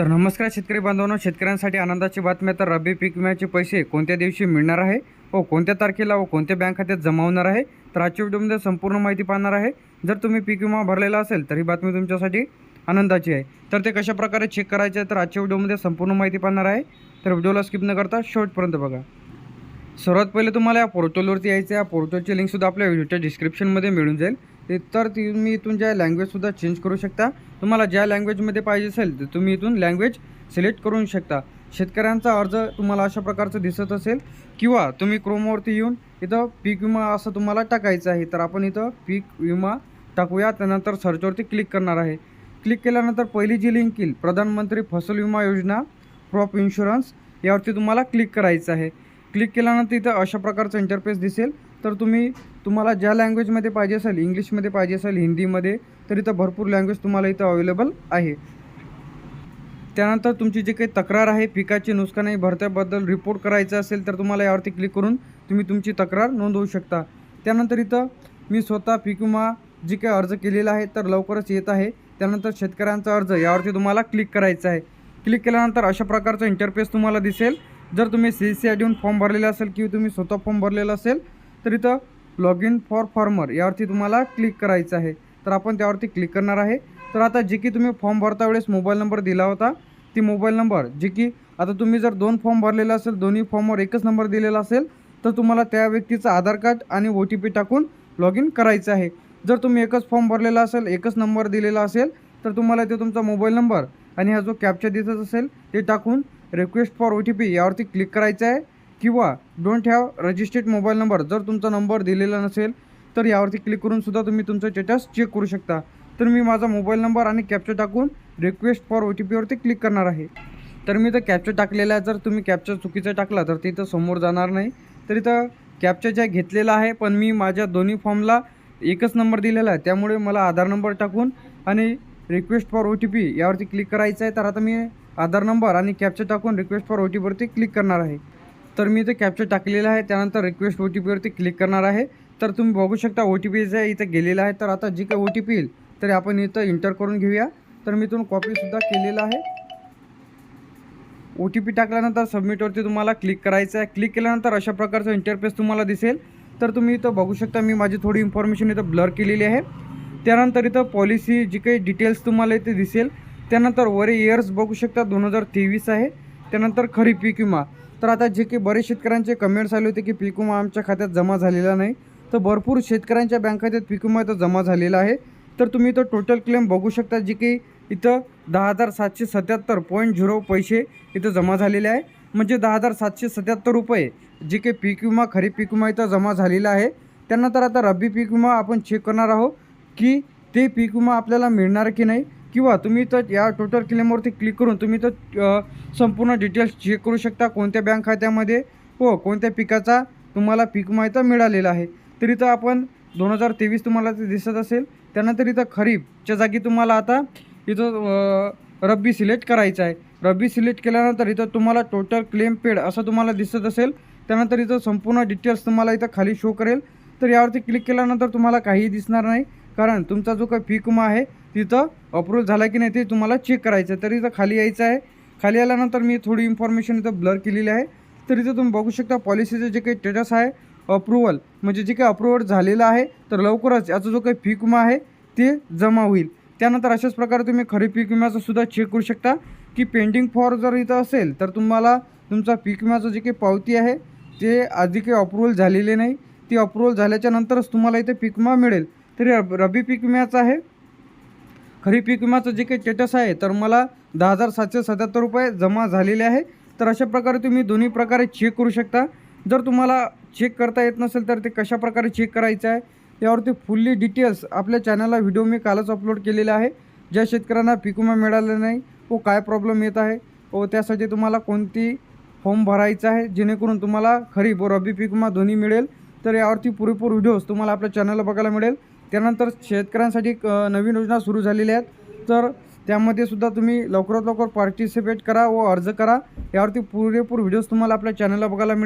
तर नमस्कार शेतकरी बांधवांनो शेतकऱ्यांसाठी आनंदाची बातमी तर रब्बी पीक विम्याचे पैसे कोणत्या दिवशी मिळणार आहे? व कोणत्या तारखेला व कोणत्या बँक खात्यात जमा होणार आहे? तर आजच्या व्हिडिओमध्ये संपूर्ण माहिती पाहणार आहे. जर तुम्ही पीक विमा भरलेला असेल तर ही बातमी तुमच्यासाठी आनंदाची आहे. तर ते कशा प्रकारे चेक करायचे आहे तर आजच्या व्हिडिओमध्ये संपूर्ण माहिती पाहणार आहे. तर व्हिडिओला स्किप न करता शेवटपर्यंत बघा. सर्वात पहिले तुम्हाला या पोर्टलवरती यायचं आहे. या पोर्टलची लिंकसुद्धा आपल्या व्हिडिओच्या डिस्क्रिप्शनमध्ये मिळून जाईल. ते तर तुम्ही इथून ज्या लँग्वेजसुद्धा चेंज करू शकता. तुम्हाला ज्या लँग्वेजमध्ये पाहिजे असेल तर तुम्ही इथून लँग्वेज सिलेक्ट करू शकता. शेतकऱ्यांचा अर्ज तुम्हाला अशा प्रकारचं दिसत असेल किंवा तुम्ही क्रोमवरती येऊन इथं पीक विमा असं तुम्हाला टाकायचं आहे तर आपण इथं पीक विमा टाकूया. त्यानंतर सर्चवरती क्लिक करणार आहे. क्लिक केल्यानंतर पहिली जी लिंक येईल प्रधानमंत्री फसल विमा योजना क्रॉप इन्शुरन्स यावरती तुम्हाला क्लिक करायचं आहे. क्लिक केल्यानंतर इथं अशा प्रकारचं इंटरफेस दिसेल. तर तुम्ही तुम्हाला ज्या लँग्वेजमध्ये पाहिजे असेल इंग्लिशमध्ये पाहिजे असेल हिंदीमध्ये तर इथं भरपूर लँग्वेज तुम्हाला इथं अवेलेबल आहे. त्यानंतर तुमची जी काही तक्रार आहे पिकाची नुकसानी भरत्याबद्दल रिपोर्ट करायचं असेल तर तुम्हाला यावरती क्लिक करून तुम्ही तुमची तक्रार नोंदवू शकता. त्यानंतर इथं मी स्वतः पीक विमा जी काही अर्ज केलेला आहे तर लवकरच येत आहे. त्यानंतर शेतकऱ्यांचा अर्ज यावरती तुम्हाला क्लिक करायचं आहे. क्लिक केल्यानंतर अशा प्रकारचं इंटरफेस तुम्हाला दिसेल. जर तुम्ही सी सी आय डीहून फॉर्म भरलेला असेल किंवा तुम्ही स्वतः फॉर्म भरलेला असेल तर इथं लॉग इन फॉर फॉर्मर यावरती तुम्हाला क्लिक करायचं आहे. तर आपण त्यावरती क्लिक करणार आहे. तर आता जे की तुम्ही फॉर्म भरता वेळेस मोबाईल नंबर दिला होता. ती मोबाईल नंबर जे की आता तुम्ही जर दोन फॉर्म भरलेला असेल दोन्ही फॉर्मवर एकच नंबर दिलेला असेल तर तुम्हाला त्या व्यक्तीचं आधार कार्ड आणि ओ टी पी टाकून लॉग इन करायचं आहे. जर तुम्ही एकच फॉर्म भरलेला असेल एकच नंबर दिलेला असेल तर तुम्हाला ते तुमचा मोबाईल नंबर आणि हा जो कॅप्चा दिसत असेल ते टाकून request for O T P यावरती क्लिक करायचं आहे. किंवा don't have registered mobile number जर तुमचा नंबर दिलेला नसेल तर यावरती क्लिक करून सुद्धा तुम्ही तुमचं स्टेटस चेक करू शकता. तर मी माझा मोबाईल नंबर आणि कॅप्चर टाकून रिक्वेस्ट फॉर ओ टी पीवरती क्लिक करणार आहे. तर मी तर कॅप्चर टाकलेला आहे. जर तुम्ही कॅप्चर चुकीचा टाकला तर तिथं समोर जाणार नाही. तर इथं कॅप्चा ज्या घेतलेला आहे पण मी माझ्या दोन्ही फॉर्मला एकच नंबर दिलेला आहे. त्यामुळे मला आधार नंबर टाकून आणि request for O T P यावरती क्लिक करायचं आहे. तर आता मी आधार नंबर आणि कॅप्चर टाकून रिक्वेस्ट फॉर ओ टी पीवरती क्लिक करणार आहे. तर मी इथे कॅप्चर टाकलेला आहे. त्यानंतर रिक्वेस्ट ओ टी पीवरती क्लिक करणार आहे. तर तुम्ही बघू शकता ओ टी पी जे इथं गेलेला आहे. तर आता जी काही ओ टी पी येईल तरी आपण इथं इंटर करून घेऊया. तर मी इथून कॉपीसुद्धा केलेला आहे. ओ टी पी टाकल्यानंतर सबमिटवरती तुम्हाला क्लिक करायचं आहे. क्लिक केल्यानंतर अशा प्रकारचं इंटरफेस तुम्हाला दिसेल. तर तुम्ही इथं बघू शकता मी माझी थोडी इन्फॉर्मेशन इथं ब्लर केलेली आहे. त्यानंतर इथं पॉलिसी जी काही डिटेल्स तुम्हाला इथे दिसेल त्यानंतर वरे इयर्स बघू शकता दोन हजार तेवीस आहे. त्यानंतर खरी पीक विमा. तर आता जे की बरेच शेतकऱ्यांचे कमेंट्स आले होते की पीक विमा आमच्या खात्यात जमा झालेला नाही. तर भरपूर शेतकऱ्यांच्या बँक खात्यात पीक विमा इथं जमा झालेला आहे. तर तुम्ही इथं टोटल क्लेम बघू शकता जे की इथं दहा हजार सातशे सत्याहत्तर पॉईंट झिरो पैसे इथं जमा झालेले आहे. म्हणजे दहा हजार सातशे सत्याहत्तर रुपये जे काही पीक विमा खरीप पीक विमा इथं जमा झालेला आहे. त्यानंतर आता रब्बी पीक विमा आपण चेक करणार आहोत की ते पीक विमा आपल्याला मिळणार की नाही. किंवा तुम्ही तर या टोटल क्लेमवरती क्लिक करून तुम्ही तर संपूर्ण डिटेल्स चेक करू शकता कोणत्या बँक खात्यामध्ये व कोणत्या पिकाचा तुम्हाला पीक विमा इथं मिळालेला आहे. तर इथं आपण दोन हजार तेवीस तुम्हाला ते दिसत असेल. त्यानंतर इथं खरीपच्या जागी तुम्हाला आता इथं रब्बी सिलेक्ट करायचं आहे. रब्बी सिलेक्ट केल्यानंतर इथं तुम्हाला टोटल क्लेम पेड असं तुम्हाला दिसत असेल. त्यानंतर इथं संपूर्ण डिटेल्स तुम्हाला इथं खाली शो करेल. तर यावरती क्लिक केल्यानंतर तुम्हाला काहीही दिसणार नाही. कारण तुमचा जो काही पीक विमा आहे तिथं अप्रूव्ह झाला की नाही ते तुम्हाला चेक करायचं आहे. तर इथं खाली यायचं आहे. खाली आल्यानंतर मी थोडी इन्फॉर्मेशन इथं ब्लर केलेली आहे. तर इथं तुम्ही बघू शकता पॉलिसीचं जे काही स्टेटस आहे अप्रुव्हल म्हणजे जे काही अप्रुव्हल झालेलं आहे तर लवकरच याचा जो काही पीक विमा आहे ते जमा होईल. त्यानंतर अशाच प्रकारे तुम्ही खरीप पीक विम्याचं सुद्धा चेक करू शकता. की पेंडिंग फॉर जर इथं असेल तर तुम्हाला तुमचा पीक विम्याचं जे काही पावती आहे ते आधी काही अप्रुव्हल झालेले नाही. ती अप्रुव्हल झाल्याच्या नंतरच तुम्हाला इथे पीक विमा मिळेल. तरी रब- रब्बी पीक विम्याचं आहे खरीप पीक विमाचं जे काही स्टेटस आहे तर मला दहा हजार सातशे सत्याहत्तर रुपये जमा झालेले आहे. तर अशा प्रकारे तुम्ही दोन्ही प्रकारे चेक करू शकता. जर तुम्हाला चेक करता येत नसेल तर ते कशा प्रकारे चेक करायचं आहे यावरती फुल्ली डिटेल्स आपल्या चॅनलला व्हिडिओ मी कालच अपलोड केलेला आहे. ज्या शेतकऱ्यांना पीक विमा मिळाला नाही व काय प्रॉब्लेम येत आहे व त्यासाठी तुम्हाला कोणती फॉर्म भरायचा आहे जेणेकरून तुम्हाला खरीप व रब्बी पीक विमा दोन्ही मिळेल. तर यावरती पुरेपूर व्हिडिओज तुम्हाला आपल्या चॅनलला बघायला मिळेल. त्यानंतर शेतकऱ्यांसाठी एक, नवीन योजना सुरू झालेल्या आहेत. तर त्यामध्ये सुद्धा तुम्ही लवकरात लवकर पार्टिसिपेट करा व अर्ज करा. यावरती पुरेपूर व्हिडिओज तुम्हाला आपल्या चॅनलला बघायला मिळेल.